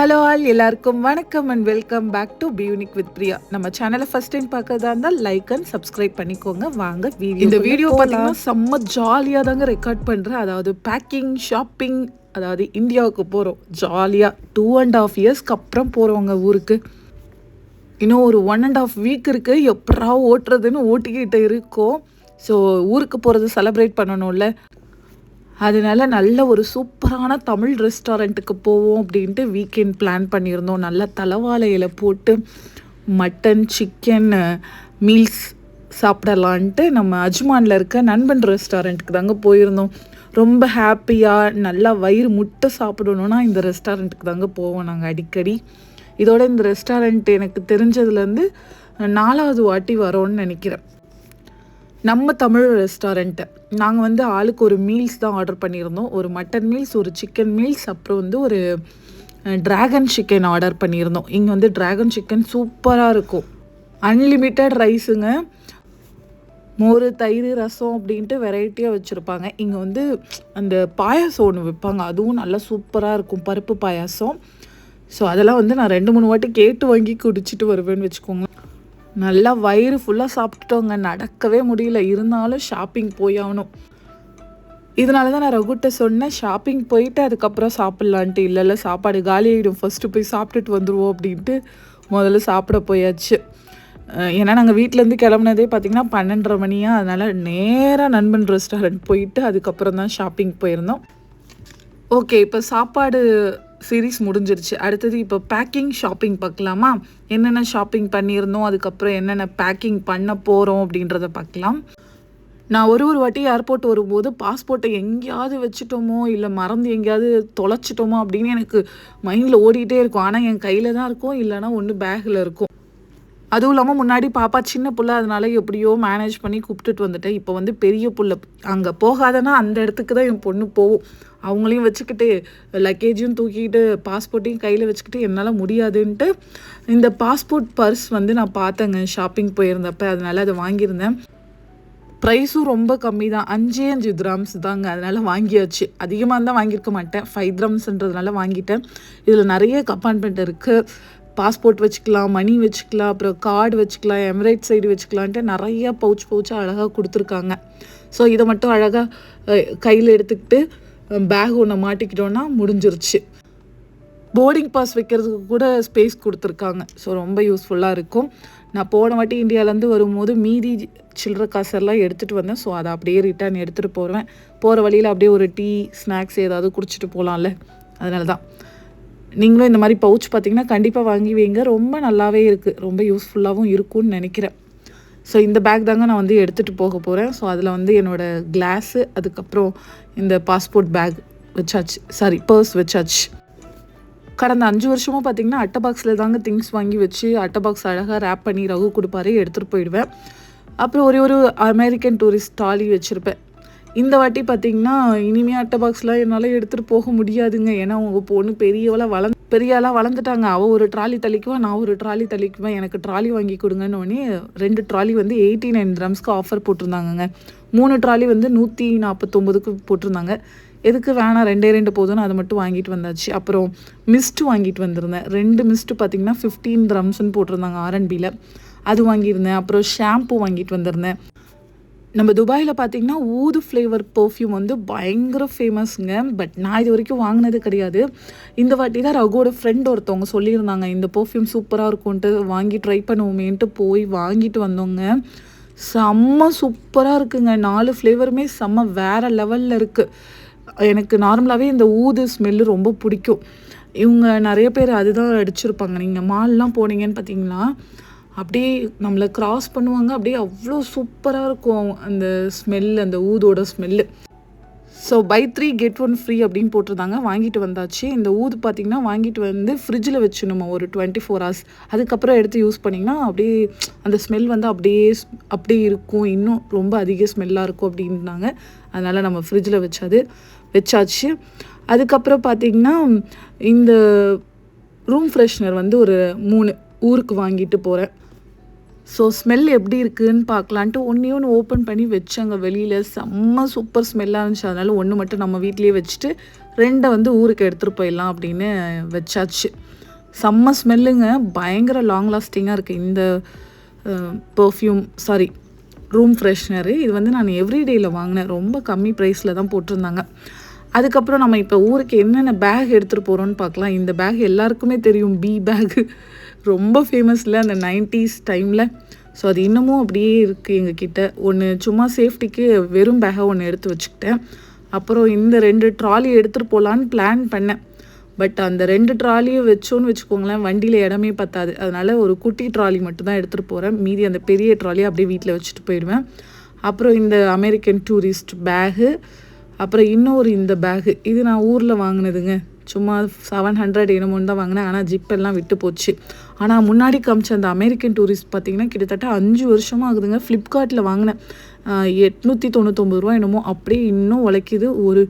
Hello all எல்லாருக்கும் வணக்கம் and welcome back to பியூனிக் வித் பிரியா நம்ம சேனலை ஃபர்ஸ்ட் டைம் பார்க்கறதா இருந்தால் லைக் அண்ட் சப்ஸ்கிரைப் பண்ணிக்கோங்க. வாங்க வீடியோ இந்த வீடியோ பார்த்தீங்கன்னா செம்ம ஜாலியாக தாங்க ரெக்கார்ட் பண்ணுறேன் அதாவது பேக்கிங் ஷாப்பிங் அதாவது இந்தியாவுக்கு போகிறோம் ஜாலியாக டூ அண்ட் ஆஃப் இயர்ஸ்க்கு அப்புறம் போகிறவங்க ஊருக்கு. இன்னும் ஒரு ஒன் அண்ட் ஆஃப் வீக் இருக்குது எப்படா ஓட்டுறதுன்னு ஓட்டிக்கிட்டு இருக்கோம். ஸோ ஊருக்கு போகிறது செலிப்ரேட் பண்ணணும்ல. அதனால நல்ல ஒரு சூப்பரான தமிழ் ரெஸ்டாரண்ட்டுக்கு போவோம் அப்படின்ட்டு வீக்கெண்ட் பிளான் பண்ணியிருந்தோம். நல்லா தலைவாழையில போட்டு மட்டன் சிக்கன் மீல்ஸ் சாப்பிடலான்ட்டு நம்ம அஜ்மானில் இருக்க நண்பன் ரெஸ்டாரண்ட்டுக்கு தாங்க போயிருந்தோம். ரொம்ப ஹாப்பியாக நல்லா வயிறு முட்டை சாப்பிடணுன்னா இந்த ரெஸ்டாரண்ட்டுக்கு தாங்க போவோம் நாங்கள் அடிக்கடி. இதோட இந்த ரெஸ்டாரண்ட் எனக்கு தெரிஞ்சதுலேருந்து நாலாவது வாட்டி வரோன்னு நினைக்கிறேன். நம்ம தமிழ் ரெஸ்டாரண்ட்டு நாங்கள் வந்து ஆளுக்கு ஒரு மீல்ஸ் தான் ஆர்டர் பண்ணியிருந்தோம். ஒரு மட்டன் மீல்ஸ் ஒரு சிக்கன் மீல்ஸ் அப்புறம் வந்து ஒரு ட்ராகன் சிக்கன் ஆர்டர் பண்ணியிருந்தோம். இங்கே வந்து ட்ராகன் சிக்கன் சூப்பராக இருக்கும். அன்லிமிட்டெட் ரைஸுங்க மோர் தயிர் ரசம் அப்படின்ட்டு வெரைட்டியாக வச்சுருப்பாங்க. இங்கே வந்து அந்த பாயாசம் ஒன்று விற்பாங்க அதுவும் நல்லா சூப்பராக இருக்கும். பருப்பு பாயாசம். ஸோ அதெல்லாம் வந்து நான் ரெண்டு மூணு வாட்டி கேட்டு வாங்கி குடிச்சிட்டு வருவேன்னு வச்சுக்கோங்க. நல்லா வயிறு ஃபுல்லாக சாப்பிட்டுட்டோங்க. நடக்கவே முடியல. இருந்தாலும் ஷாப்பிங் போய் ஆகணும். இதனால தான் நான் ரகுட்ட சொன்னேன். ஷாப்பிங் போயிட்டு அதுக்கப்புறம் சாப்பிட்லான்ட்டு. இல்லை இல்லை சாப்பாடு காலி ஆகிடும் ஃபஸ்ட்டு போய் சாப்பிட்டுட்டு வந்துடுவோம் அப்படின்ட்டு முதல்ல சாப்பிட போயாச்சு. ஏன்னா நாங்கள் வீட்டிலேருந்து கிளம்புனதே பார்த்திங்கன்னா பன்னெண்டரை மணியாக அதனால் நேராக நண்பன் ரெஸ்டாரண்ட் போயிட்டு அதுக்கப்புறம் தான் ஷாப்பிங் போயிருந்தோம். ஓகே இப்போ சாப்பாடு சீரீஸ் முடிஞ்சிருச்சு. அடுத்தது இப்போ பேக்கிங் ஷாப்பிங் பார்க்கலாமா? என்னென்ன ஷாப்பிங் பண்ணியிருந்தோம் அதுக்கப்புறம் என்னென்ன பேக்கிங் பண்ண போகிறோம் அப்படின்றத பார்க்கலாம். நான் ஒரு ஒரு வாட்டி ஏர்போர்ட் வரும்போது பாஸ்போர்ட்டை எங்கேயாவது வச்சுட்டோமோ இல்லை மறந்து எங்கேயாவது தொலைச்சிட்டோமோ அப்படின்னு எனக்கு மைண்டில் ஓடிட்டே இருக்கும். ஆனால் என் கையில் தான் இருக்கும் இல்லைனா ஒன்று பேக்கில் இருக்கும். அதுவும் இல்லாமல் முன்னாடி பாப்பா சின்ன புள்ள அதனால எப்படியோ மேனேஜ் பண்ணி கூப்பிட்டுட்டு வந்துட்டேன். இப்போ வந்து பெரிய புள்ள அங்கே போகாதனா அந்த இடத்துக்கு தான் என் பொண்ணு போகும் அவங்களையும் வச்சுக்கிட்டு லக்கேஜையும் தூக்கிட்டு பாஸ்போர்ட்டையும் கையில் வச்சுக்கிட்டு என்னால் முடியாதுன்ட்டு இந்த பாஸ்போர்ட் பர்ஸ் வந்து நான் பார்த்தேங்க ஷாப்பிங் போயிருந்தப்ப. அதனால் அதை வாங்கியிருந்தேன். ப்ரைஸும் ரொம்ப கம்மி தான். அஞ்சே அஞ்சு கிராம்ஸ் தாங்க. அதனால் வாங்கியாச்சு. அதிகமாக இருந்தால் வாங்கியிருக்க மாட்டேன். ஃபைவ் கிராம்ஸ்ன்றதுனால வாங்கிட்டேன். இதில் நிறைய கம்பார்ட்மெண்ட் இருக்குது பாஸ்போர்ட் வச்சுக்கலாம் மணி வச்சுக்கலாம் அப்புறம் கார்டு வச்சுக்கலாம் எமிரேட் சைடு வச்சுக்கலான்ட்டு நிறைய பவுச் பவுச்சாக அழகாக கொடுத்துருக்காங்க. ஸோ இதை மட்டும் அழகாக கையில் எடுத்துக்கிட்டு பேக் ஒன்று மாட்டிக்கிட்டோன்னா முடிஞ்சிருச்சு. போர்டிங் பாஸ் வைக்கிறதுக்கு கூட ஸ்பேஸ் கொடுத்துருக்காங்க. ஸோ ரொம்ப யூஸ்ஃபுல்லாக இருக்கும். நான் போன வாட்டி இந்தியாவிலேருந்து வரும்போது மீதி சில்லற காசெல்லாம் எடுத்துகிட்டு வந்தேன். ஸோ அதை அப்படியே ரிட்டர்ன் எடுத்துகிட்டு போவேன் போகிற வழியில் அப்படியே ஒரு டீ ஸ்நாக்ஸ் ஏதாவது குடிச்சிட்டு போகலாம்ல அதனால தான். நீங்களும் இந்த மாதிரி பவுச் பார்த்தீங்கன்னா கண்டிப்பாக வாங்கி வைங்க. ரொம்ப நல்லாவே இருக்குது ரொம்ப யூஸ்ஃபுல்லாகவும் இருக்கும்னு நினைக்கிறேன். ஸோ இந்த பேக் தாங்க நான் வந்து எடுத்துகிட்டு போக போகிறேன் ஸோ அதில் வந்து என்னோடய கிளாஸு அதுக்கப்புறம் இந்த பாஸ்போர்ட் பேக் வச்சாச்சு. சாரி பர்ஸ் வச்சாச்சு. கடந்த அஞ்சு வருஷமும் பார்த்தீங்கன்னா அட்டை பாக்ஸில் தாங்க திங்ஸ் வாங்கி வச்சு அட்டை பாக்ஸ் அழகாக ரேப் பண்ணி ரகு கொடுப்பாரு எடுத்துகிட்டு போயிடுவேன். அப்புறம் ஒரே ஒரு அமெரிக்கன் டூரிஸ்ட் டாலி வச்சுருப்பேன். இந்த வாட்டி பார்த்தீங்கன்னா இனிமே அட்டை பாக்ஸ்லாம் என்னால் எடுத்துகிட்டு போக முடியாதுங்க. ஏன்னா உங்கள் பொண்ணு பெரியவளாக வளர்ந்து பெரியாலாம் வளர்ந்துட்டாங்க. அவள் ஒரு ட்ராலி தள்ளிக்குவேன் நான் ஒரு ட்ராலி தள்ளிக்குவேன். எனக்கு ட்ராலி வாங்கி கொடுங்கன்னு ரெண்டு ட்ராலி வந்து எயிட்டி நைன் கிராம்ஸ்க்கு ஆஃபர் போட்டிருந்தாங்கங்க. மூணு ட்ராலி வந்து நூற்றி நாற்பத்தொம்போதுக்கு போட்டிருந்தாங்க. எதுக்கு வேணாம் ரெண்டே ரெண்டு போதும்னு அதை மட்டும் வாங்கிட்டு வந்தாச்சு. அப்புறம் மிஸ்ட்டு வாங்கிட்டு வந்திருந்தேன். ரெண்டு மிஸ்ட்டு பார்த்தீங்கன்னா ஃபிஃப்டீன் ட்ரம்ஸ்னு போட்டிருந்தாங்க ஆர்என்பியில் அது வாங்கியிருந்தேன். அப்புறம் ஷாம்பு வாங்கிட்டு வந்திருந்தேன். நம்ம துபாயில் பார்த்தீங்கன்னா ஊது ஃப்ளேவர் பர்ஃப்யூம் வந்து பயங்கர ஃபேமஸ்ங்க பட் நான் இது வரைக்கும் வாங்கினது கிடையாது. இந்த வாட்டி தான் ரகுவோட ஃப்ரெண்ட் ஒருத்தவங்க சொல்லியிருந்தாங்க இந்த பர்ஃப்யூம் சூப்பராக இருக்கும்ன்ட்டு வாங்கி ட்ரை பண்ணுவோமேன்ட்டு போய் வாங்கிட்டு வந்தோங்க. செம்ம சூப்பராக இருக்குங்க. நாலு ஃப்ளேவருமே செம்ம வேறு லெவலில் இருக்குது எனக்கு நார்மலாகவே இந்த ஊது ஸ்மெல்லு ரொம்ப பிடிக்கும். இவங்க நிறைய பேர் அதுதான் அடிச்சிருப்பாங்க. நீங்கள் மால்லாம் போனீங்கன்னு பார்த்தீங்கன்னா அப்படியே நம்மளை கிராஸ் பண்ணுவாங்க. அப்படியே அவ்வளோ சூப்பராக இருக்கும் அந்த ஸ்மெல் அந்த ஊதோட smell so buy three get one free அப்படின்னு போட்டிருந்தாங்க. வாங்கிட்டு வந்தாச்சு. இந்த ஊது பார்த்திங்கன்னா வாங்கிட்டு வந்து ஃப்ரிட்ஜில் வச்சுணுமா ஒரு டுவெண்ட்டி ஃபோர் ஹவர்ஸ் அதுக்கப்புறம் எடுத்து யூஸ் பண்ணிங்கன்னா அப்படியே அந்த ஸ்மெல் வந்து அப்படியே அப்படியே இருக்கும். இன்னும் ரொம்ப அதிக ஸ்மெல்லாக இருக்கும் அப்படின்னாங்க. அதனால் நம்ம ஃப்ரிட்ஜில் வச்சது வச்சாச்சு. அதுக்கப்புறம் பார்த்திங்கன்னா இந்த ரூம் ஃப்ரெஷ்னர் வந்து ஒரு மூணு ஊருக்கு வாங்கிட்டு போகிறேன் ஸோ ஸ்மெல் எப்படி இருக்குன்னு பார்க்கலான்ட்டு ஒன்றே ஒன்று ஓப்பன் பண்ணி வச்சாங்க வெளியில். செம்ம சூப்பர் ஸ்மெல்லாக இருந்துச்சு. அதனால் ஒன்று மட்டும் நம்ம வீட்லேயே வச்சுட்டு ரெண்டை வந்து ஊருக்கு எடுத்துகிட்டு போயிடலாம் அப்படின்னு வச்சாச்சு. செம்ம ஸ்மெல்லுங்க பயங்கர லாங் லாஸ்டிங்காக இருக்குது இந்த பர்ஃப்யூம் சாரி ரூம் ஃப்ரெஷ்னரு இது வந்து நான் எவ்ரிடேயில் வாங்கினேன். ரொம்ப கம்மி ப்ரைஸில் தான் போட்டிருந்தாங்க. அதுக்கப்புறம் நம்ம இப்போ ஊருக்கு என்னென்ன பேக் எடுத்துகிட்டு போகிறோன்னு பார்க்கலாம். இந்த பேக் எல்லாருக்குமே தெரியும். பி பேக் ரொம்ப ஃபேமஸில் அந்த நைன்டிஸ் டைமில் ஸோ அது இன்னமும் அப்படியே இருக்குது எங்ககிட்ட. ஒன்று சும்மா சேஃப்டிக்கு வெறும் பேகை ஒன்று எடுத்து வச்சுக்கிட்டேன். அப்புறம் இந்த ரெண்டு ட்ராலி எடுத்துகிட்டு போகலான்னு பிளான் பண்ணேன். பட் அந்த ரெண்டு ட்ராலியும் வச்சோன்னு வச்சுக்கோங்களேன் வண்டியில் இடமே பத்தாது. அதனால் ஒரு குட்டி ட்ராலி மட்டும்தான் எடுத்துகிட்டு போகிறேன் மீதி அந்த பெரிய ட்ராலியை அப்படியே வீட்டில் வச்சுட்டு போயிடுவேன். அப்புறம் இந்த அமெரிக்கன் டூரிஸ்ட் பேகு அப்புறம் இன்னொரு இந்த பேகு இது நான் ஊரில் வாங்கினதுங்க. சும்மா செவன் ஹண்ட்ரட் என்னமோன்னு தான் வாங்கினேன். ஆனால் ஜிப்பெல்லாம் விட்டு போச்சு. ஆனால் முன்னாடி காமிச்ச அந்த அமெரிக்கன் டூரிஸ்ட் பார்த்தீங்கன்னா கிட்டத்தட்ட அஞ்சு வருஷமாக ஆகுதுங்க. ஃப்ளிப்கார்ட்டில் வாங்கினேன். எட்நூற்றி தொண்ணூத்தொம்பது ரூபா என்னமோ. அப்படியே இன்னும் உழைக்குது. ஒரு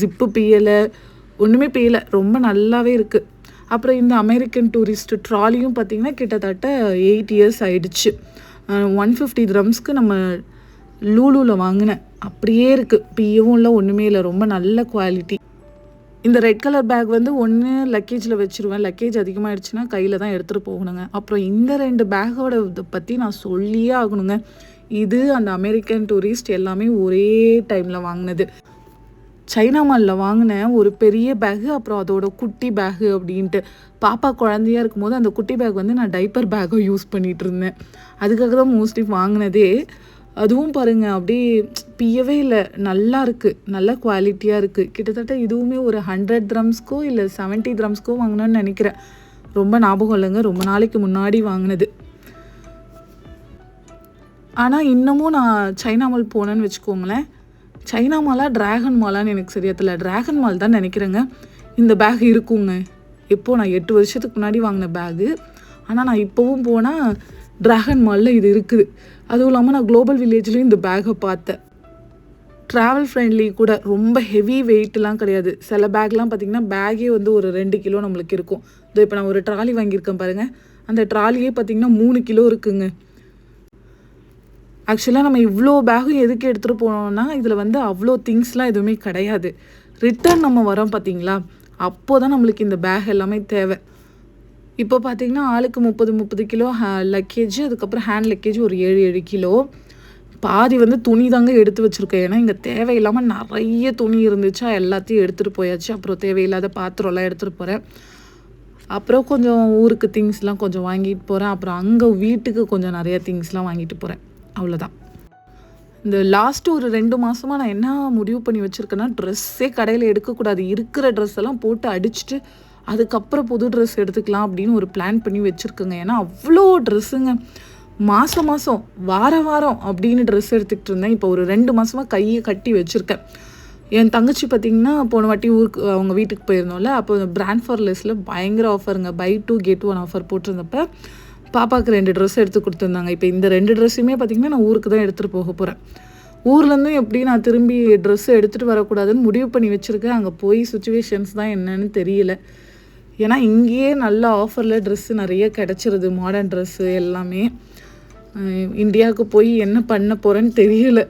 ஜிப்பு பியலை ஒன்றுமே பியலை ரொம்ப நல்லாவே இருக்குது அப்புறம் இந்த அமெரிக்கன் டூரிஸ்ட் ட்ராலியும் பார்த்தீங்கன்னா கிட்டத்தட்ட எயிட் இயர்ஸ் ஆயிடுச்சு. ஒன் ஃபிஃப்டி த்ரம்ஸ்க்கு நம்ம லூலூவில் வாங்கினேன். அப்படியே இருக்குது பியவும் இல்லை ஒன்றுமே இல்லை. ரொம்ப நல்ல குவாலிட்டி இந்த ரெட் கலர் பேக் வந்து ஒன்று லக்கேஜில் வச்சுருவேன். லக்கேஜ் அதிகமாகிடுச்சுன்னா கையில் தான் எடுத்துகிட்டு போகணுங்க. அப்புறம் இந்த ரெண்டு பேக்கோட இதை பற்றி நான் சொல்லியே ஆகணுங்க. இது அந்த அமெரிக்கன் டூரிஸ்ட் எல்லாமே ஒரே டைமில் வாங்கினது. சைனா மாலில் வாங்கினேன் ஒரு பெரிய பேகு அப்புறம் அதோட குட்டி பேகு அப்படின்ட்டு. பாப்பா குழந்தையா இருக்கும்போது அந்த குட்டி பேக் வந்து நான் டைப்பர் பேக்கை யூஸ் பண்ணிகிட்டு இருந்தேன். அதுக்காக தான் மோஸ்ட்லி வாங்கினதே. அதுவும் பாருங்கள் அப்படியே பியவே இல்லை. நல்லா இருக்குது நல்ல குவாலிட்டியாக இருக்குது கிட்டத்தட்ட இதுவுமே ஒரு ஹண்ட்ரட் த்ரம்ஸ்க்கோ இல்லை செவன்ட்டி த்ரம்ஸ்க்கோ வாங்கினேன்னு நினைக்கிறேன். ரொம்ப ஞாபகம் இல்லைங்க. ரொம்ப நாளைக்கு முன்னாடி வாங்கினது. ஆனால் இன்னமும் நான் சைனா மால் போனேன்னு வச்சுக்கோங்களேன். சைனா மாலா டிராகன் மாலான்னு எனக்கு சரியா தெரியல. டிராகன் மால் தான் நினைக்கிறேங்க. இந்த பேக் இருக்குங்க. எப்போது நான் எட்டு வருஷத்துக்கு முன்னாடி வாங்கின பேகு ஆனால் நான் இப்போவும் போனால் டிராகன் மாலில் இது இருக்குது. அதுவும் இல்லாமல் நான் குளோபல் வில்லேஜ்லேயும் இந்த பேக்கை பார்த்தேன். ட்ராவல் ஃப்ரெண்ட்லி கூட ரொம்ப ஹெவி வெயிட்லாம் கிடையாது. சில பேக்லாம் பார்த்தீங்கன்னா பேக்கே வந்து ஒரு ரெண்டு கிலோ நம்மளுக்கு இருக்கும். இதோ இப்போ நான் ஒரு ட்ராலி வாங்கியிருக்கேன் பாருங்கள் அந்த ட்ராலியே பார்த்தீங்கன்னா மூணு கிலோ இருக்குங்க. ஆக்சுவலாக நம்ம இவ்வளோ பேகும் எதுக்கு எடுத்துகிட்டு போனோம்னா இதில் வந்து அவ்வளோ திங்ஸ்லாம் எதுவுமே கிடையாது. ரிட்டர்ன் நம்ம வரோம் பார்த்தீங்களா? அப்போ தான் நம்மளுக்கு இந்த பேக் எல்லாமே தேவை. இப்போ பார்த்தீங்கன்னா ஆளுக்கு முப்பது முப்பது கிலோ லக்கேஜ் அதுக்கப்புறம் ஹேண்ட் லக்கேஜ் ஒரு ஏழு ஏழு கிலோ. பாதி வந்து துணி தாங்க எடுத்து வச்சுருக்கேன். ஏன்னா இங்கே தேவையில்லாமல் நிறைய துணி இருந்துச்சா எல்லாத்தையும் எடுத்துகிட்டு போயாச்சு. அப்புறம் தேவையில்லாத பாத்திரம்லாம் எடுத்துகிட்டு போகிறேன் அப்புறம் கொஞ்சம் ஊருக்கு திங்ஸ்லாம் கொஞ்சம் வாங்கிட்டு போகிறேன் அப்புறம் அங்கே வீட்டுக்கு கொஞ்சம் நிறையா திங்ஸ்லாம் வாங்கிட்டு போகிறேன் அவ்வளோதான் இந்த லாஸ்ட்டு ஒரு ரெண்டு மாதமாக நான் என்ன முடிவு பண்ணி வச்சுருக்கேன்னா ட்ரெஸ்ஸே கடையில் எடுக்கக்கூடாது. இருக்கிற ட்ரெஸ் எல்லாம் போட்டு அடிச்சுட்டு அதுக்கப்புறம் புது ட்ரெஸ் எடுத்துக்கலாம் அப்படின்னு ஒரு பிளான் பண்ணி வச்சுருக்கேங்க. ஏன்னா அவ்வளோ ட்ரெஸ்ஸுங்க மாதம் மாதம் வார வாரம் அப்படின்னு ட்ரெஸ் எடுத்துக்கிட்டு இருந்தேன். இப்போ ஒரு ரெண்டு மாதமாக கையை கட்டி வச்சுருக்கேன். என் தங்கச்சி பார்த்திங்கன்னா போன வாட்டி ஊருக்கு அவங்க வீட்டுக்கு போயிருந்தோம்ல அப்போ பிராண்ட் ஃபார் லெஸில் பயங்கர ஆஃபருங்க buy two get one offer போட்டிருந்தப்ப பாப்பாவுக்கு ரெண்டு ட்ரெஸ் எடுத்து கொடுத்துருந்தாங்க. இப்போ இந்த ரெண்டு ட்ரெஸ்ஸுமே பார்த்திங்கன்னா நான் ஊருக்கு தான் எடுத்துகிட்டு போக போகிறேன் ஊர்லேருந்தும் எப்படி நான் திரும்பி ட்ரெஸ்ஸு எடுத்துகிட்டு வரக்கூடாதுன்னு முடிவு பண்ணி வச்சுருக்கேன். அங்கே போய் சுச்சுவேஷன்ஸ் தான் என்னன்னு தெரியல. ஏன்னா இங்கேயே நல்ல ஆஃபரில் ட்ரெஸ்ஸு நிறைய கிடச்சிருது மாடர்ன் ட்ரெஸ்ஸு எல்லாமே. இந்தியாவுக்கு போய் என்ன பண்ண போகிறேன்னு தெரியல.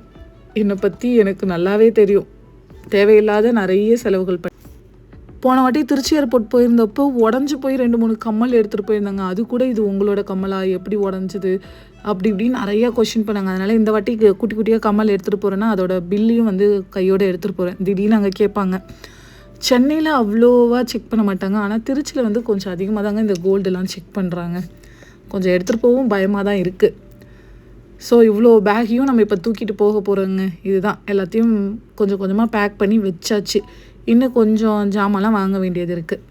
என்னை பற்றி எனக்கு நல்லாவே தெரியும். தேவையில்லாத நிறைய செலவுகள் பண்ண போன வாட்டி திருச்சி ஏர்போர்ட் போயிருந்தப்போ உடஞ்சி போய் ரெண்டு மூணு கம்மல் எடுத்துகிட்டு போயிருந்தாங்க. அது கூட இது உங்களோட கம்மலா? எப்படி உடஞ்சிது? அப்படி இப்படின்னு நிறைய கொஷின் பண்ணாங்க. அதனால் இந்த வாட்டி குட்டி குட்டியாக கம்மல் எடுத்துகிட்டு போகிறேன்னா அதோட பில்லையும் வந்து கையோடு எடுத்துகிட்டு போகிறேன் திடீர்னு அங்கே கேட்பாங்க. சென்னையில் அவ்வளோவா செக் பண்ண மாட்டாங்க. ஆனால் திருச்சியில் வந்து கொஞ்சம் அதிகமாக தாங்க இந்த கோல்டெல்லாம் செக் பண்ணுறாங்க கொஞ்சம் எடுத்துகிட்டு போகவும் பயமாக தான் இருக்குது ஸோ இவ்வளோ பேக்கையும் நம்ம இப்போ தூக்கிட்டு போக போகிறோங்க இதுதான். எல்லாத்தையும் கொஞ்சம் கொஞ்சமாக பேக் பண்ணி வச்சாச்சு. இன்னும் கொஞ்சம் ஜாமான்லாம் வாங்க வேண்டியது இருக்குது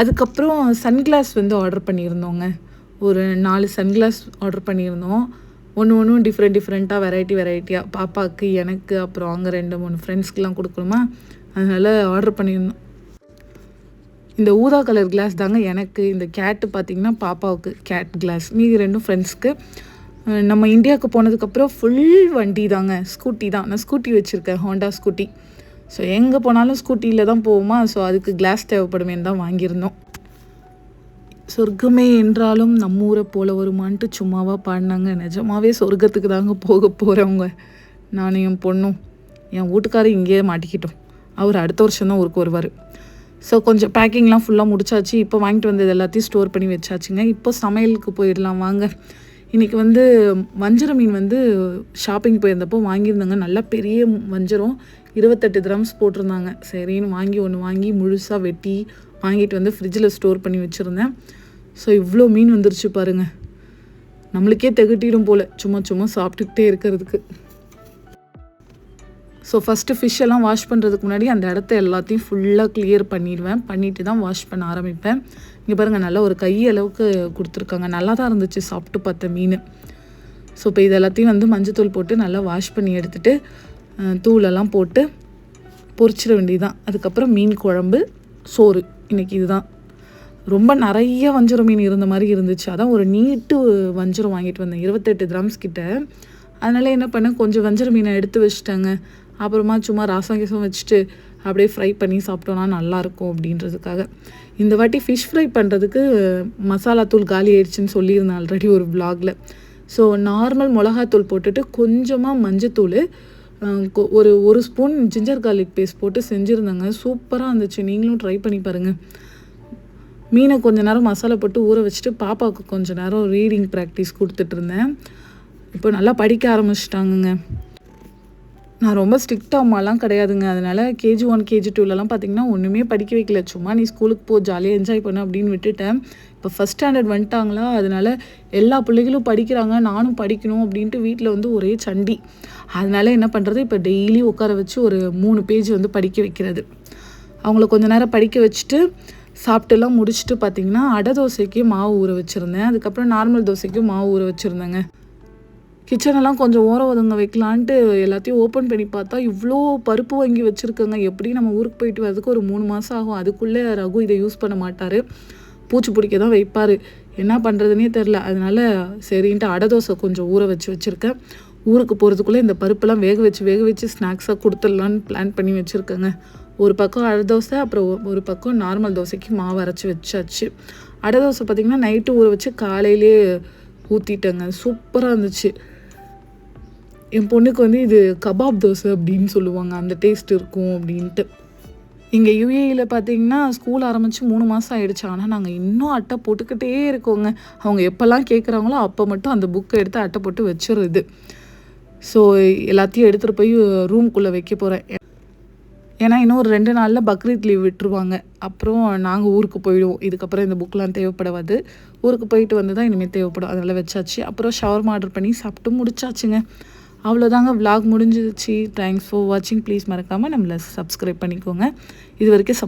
அதுக்கப்புறம் சன்கிளாஸ் வந்து ஆர்டர் பண்ணியிருந்தோங்க. ஒரு நாலு சன்கிளாஸ் ஆர்டர் பண்ணியிருந்தோம். ஒன்று ஒன்றும் டிஃப்ரெண்ட் டிஃப்ரெண்ட்டாக வெரைட்டி வெரைட்டியாக பாப்பாவுக்கு எனக்கு அப்புறம் அங்கே ரெண்டு மூணு ஃப்ரெண்ட்ஸ்க்கெலாம் கொடுக்கணுமா? அதனால் ஆர்டர் பண்ணியிருந்தோம். இந்த ஊதா கலர் கிளாஸ் தாங்க எனக்கு இந்த கேட்டு பார்த்தீங்கன்னா பாப்பாவுக்கு கேட் கிளாஸ் மீதி ரெண்டும் ஃப்ரெண்ட்ஸ்க்கு நம்ம இந்தியாவுக்கு போனதுக்கப்புறம் ஃபுல் வண்டி தாங்க ஸ்கூட்டி தான். நான் ஸ்கூட்டி வச்சுருக்கேன் ஹோண்டா ஸ்கூட்டி ஸோ எங்கே போனாலும் ஸ்கூட்டியில் தான் போவோமா? ஸோ அதுக்கு கிளாஸ் தேவைப்படுமேன்னு தான் வாங்கியிருந்தோம். சொர்க்கமே என்றாலும் நம்ம ஊரை போல வருமான்ட்டு சும்மாவா பாடினாங்க. நிஜமாவே சொர்க்கத்துக்கு தாங்க போக போகிறவங்க நானும் என் பொண்ணும். என் வீட்டுக்காரர் இங்கேயே மாட்டிக்கிட்டோம். அவர் அடுத்த வருஷம் தான் ஊருக்கு வருவார். ஸோ கொஞ்சம் பேக்கிங்லாம் ஃபுல்லாக முடிச்சாச்சு. இப்போ வாங்கிட்டு வந்தது எல்லாத்தையும் ஸ்டோர் பண்ணி வச்சாச்சுங்க. இப்போ சமையலுக்கு போயிடலாம் வாங்க. இன்றைக்கி வந்து வஞ்சர மீன் வந்து ஷாப்பிங் போயிருந்தப்போ வாங்கியிருந்தாங்க. நல்லா பெரிய வஞ்சரம் இருபத்தெட்டு கிராம்ஸ் போட்டிருந்தாங்க. சரின்னு வாங்கி ஒன்று வாங்கி முழுசாக வெட்டி வாங்கிட்டு வந்து ஃப்ரிட்ஜில் ஸ்டோர் பண்ணி வச்சுருந்தேன். ஸோ இவ்வளோ மீன் வந்துருச்சு பாருங்கள் நம்மளுக்கே திகட்டிடும் போல். சும்மா சும்மா சாப்பிட்டுக்கிட்டே இருக்கிறதுக்கு. ஸோ ஃபஸ்ட்டு ஃபிஷ் எல்லாம் வாஷ் பண்ணுறதுக்கு முன்னாடி அந்த இடத்த எல்லாத்தையும் ஃபுல்லாக கிளியர் பண்ணிடுவேன். பண்ணிட்டு தான் வாஷ் பண்ண ஆரம்பிப்பேன். இங்கே பாருங்கள் நல்லா ஒரு கை அளவுக்கு கொடுத்துருக்காங்க. நல்லா தான் இருந்துச்சு சாப்பிட்டு பார்த்த மீன். ஸோ இப்போ இது எல்லாத்தையும் வந்து மஞ்சத்தூள் போட்டு நல்லா வாஷ் பண்ணி எடுத்துகிட்டு தூளெல்லாம் போட்டு பொறிச்சிட வேண்டியதுதான். அதுக்கப்புறம் மீன் குழம்பு சோறு. இன்றைக்கி இதுதான். ரொம்ப நிறைய வஞ்சரம் மீன் இருந்த மாதிரி இருந்துச்சு. அதான் ஒரு நீட்டு வஞ்சரம் வாங்கிட்டு வந்தேன். இருபத்தெட்டு கிராம்ஸ் கிட்ட. அதனால் என்ன பண்ணேன்? கொஞ்சம் வஞ்சரம் மீனை எடுத்து வச்சுட்டாங்க. அப்புறமா சும்மா ரசம் கிசம் வச்சுட்டு அப்படியே ஃப்ரை பண்ணி சாப்பிட்டோன்னா நல்லாயிருக்கும் அப்படின்றதுக்காக. இந்த வாட்டி ஃபிஷ் ஃப்ரை பண்ணுறதுக்கு மசாலா தூள் காலி ஆயிடுச்சுன்னு சொல்லியிருந்தேன் ஆல்ரெடி ஒரு vlogல. ஸோ நார்மல் மிளகாத்தூள் போட்டுட்டு கொஞ்சமாக மஞ்சத்தூள் கொ- ஒரு ஒரு ஸ்பூன் ஜிஞ்சர் கார்லிக் பேஸ்ட் போட்டு செஞ்சுருந்தாங்க. சூப்பராக இருந்துச்சு. நீங்களும் ட்ரை பண்ணி பாருங்கள் மீனை கொஞ்ச நேரம் மசாலா போட்டு ஊற வச்சுட்டு பாப்பாவுக்கு கொஞ்சம் நேரம் ரீடிங் ப்ராக்டிஸ் கொடுத்துட்ருந்தேன் இப்போ நல்லா படிக்க ஆரம்பிச்சிட்டாங்கங்க. நான் ரொம்ப ஸ்ட்ரிக்டாக அம்மாலாம் கிடையாதுங்க. அதனால் கேஜி ஒன் கேஜி டூலலாம் பார்த்தீங்கன்னா ஒன்றுமே படிக்க வைக்கல. சும்மா நீ ஸ்கூலுக்கு போ ஜாலியாக என்ஜாய் பண்ணு அப்படின்னு விட்டுட்டேன். இப்போ ஃபஸ்ட் ஸ்டாண்டர்ட் வந்துட்டாங்களா? அதனால் எல்லா பிள்ளைகளும் படிக்கிறாங்க. நானும் படிக்கணும் அப்படின்ட்டு வீட்டில் வந்து ஒரே சண்டி. அதனால் என்ன பண்ணுறது இப்போ டெய்லி உட்கார வச்சு ஒரு மூணு பேஜ் வந்து படிக்க வைக்கிறது. அவங்கள கொஞ்ச நேரம் படிக்க வச்சுட்டு சாப்பிட்டுலாம் முடிச்சுட்டு பார்த்தீங்கன்னா அடை தோசைக்கு மாவு ஊற வச்சுருந்தேன். அதுக்கப்புறம் நார்மல் தோசைக்கும் மாவு ஊற வச்சுருந்தேங்க. கிச்சனெல்லாம் கொஞ்சம் ஓரம் ஒதுங்க வைக்கலான்ட்டு எல்லாத்தையும் ஓப்பன் பண்ணி பார்த்தா இவ்வளோ பருப்பு வாங்கி வச்சுருக்கோங்க. எப்படி நம்ம ஊருக்கு போயிட்டு வரதுக்கு ஒரு மூணு மாதம் ஆகும். அதுக்குள்ளே ரகு இதை யூஸ் பண்ண மாட்டார். பூச்சி பிடிக்க தான் வைப்பார். என்ன பண்ணுறதுனே தெரில அதனால் சரின்ட்டு அடை தோசை கொஞ்சம் ஊற வச்சு வச்சுருக்கேன். ஊருக்கு போகிறதுக்குள்ளே இந்த பருப்பெல்லாம் வேக வச்சு வேக வச்சு ஸ்நாக்ஸாக கொடுத்துடலான்னு பிளான் பண்ணி வச்சுருக்கேங்க. ஒரு பக்கம் அடை தோசை அப்புறம் ஒரு பக்கம் நார்மல் தோசைக்கு மாவு அரைச்சி வச்சாச்சு. அடை தோசை பார்த்திங்கன்னா நைட்டு ஊற வச்சு காலையிலே ஊற்றிட்டேங்க சூப்பராக இருந்துச்சு. என் பொண்ணுக்கு வந்து இது கபாப் தோசை அப்படின்னு சொல்லுவாங்க அந்த டேஸ்ட் இருக்கும் அப்படின்ட்டு. இங்கே யூஏயில் பார்த்தீங்கன்னா ஸ்கூல் ஆரம்பித்து மூணு மாதம் ஆயிடுச்சு. ஆனால் நாங்கள் இன்னும் அட்டை போட்டுக்கிட்டே இருக்கோங்க. அவங்க எப்போல்லாம் கேட்குறாங்களோ அப்போ மட்டும் அந்த புக்கை எடுத்து அட்டை போட்டு வச்சிருது. ஸோ எல்லாத்தையும் எடுத்துகிட்டு போய் ரூம்குள்ளே வைக்க போகிறேன் ஏன்னா இன்னும் ஒரு ரெண்டு நாளில் பக்ரீத் லீவ் விட்டுருவாங்க. அப்புறம் நாங்கள் ஊருக்கு போயிடுவோம். இதுக்கப்புறம் இந்த புக்கெலாம் தேவைப்படாது. ஊருக்கு போயிட்டு வந்து தான் இனிமேல் தேவைப்படும். அதனால் வச்சாச்சு. அப்புறம் ஷவர்மா ஆர்டர் பண்ணி சாப்பிட்டு முடிச்சாச்சுங்க. அவ்வளோதாங்க விலாக் முடிஞ்சிச்சு தேங்க்ஸ் ஃபார் வாட்சிங் ப்ளீஸ் மறக்காமல் நம்மளை சப்ஸ்கிரைப் பண்ணிக்கோங்க. இது வரைக்கும் சப்